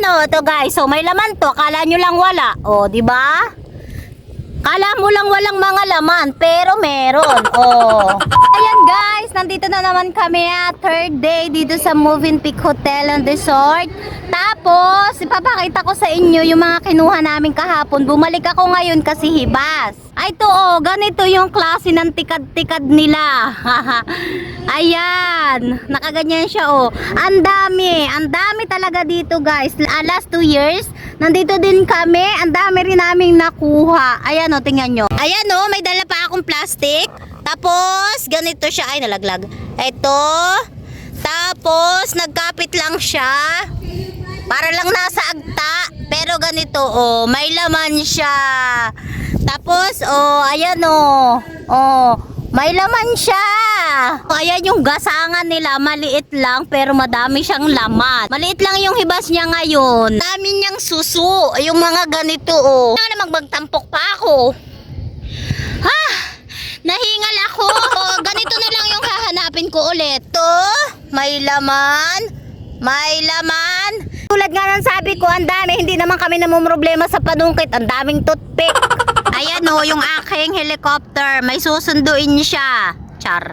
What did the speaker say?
Ayan o, ito guys. So may laman to. Kala nyo lang wala. O, di ba? Kala mo lang walang mga laman, pero meron. Oh. Nandito na naman kami at third day dito sa Moving Peak Hotel and Resort. Tapos, ipapakita ko sa inyo yung mga kinuha namin kahapon. Bumalik ako ngayon kasi hibas. Ay, ito oh, ganito yung klase ng tikad-tikad nila. Ayan, nakaganyan siya oh. Ang dami, ang dami talaga dito guys. Ah, last two years, nandito din kami. Ang dami rin naming nakuha. Ayan oh, tingnan nyo. Ayan oh, may dala pa akong plastic. Tapos, ganito siya. Ay, nalaglag. Ito. Tapos, nagkapit lang siya. Para lang nasa agta. Pero ganito, oh, may laman siya. Tapos, oh, ayan, oh. Oh, may laman siya. Oh, ayan yung gasangan nila. Maliit lang, pero madami siyang laman. Maliit lang yung hibas niya ngayon. Dami niyang susu. Yung mga ganito, oh. Namang magtampok pa ako. Ha! Nahingal ako. Oh, ganito na lang yung hahanapin ko ulit. To, may laman. May laman. Tulad nga ng sabi ko, ang dami. Hindi naman kami namumroblema sa panungkit. Ang daming toothpick. Ayan o, yung aking helicopter. May susunduin siya. Char.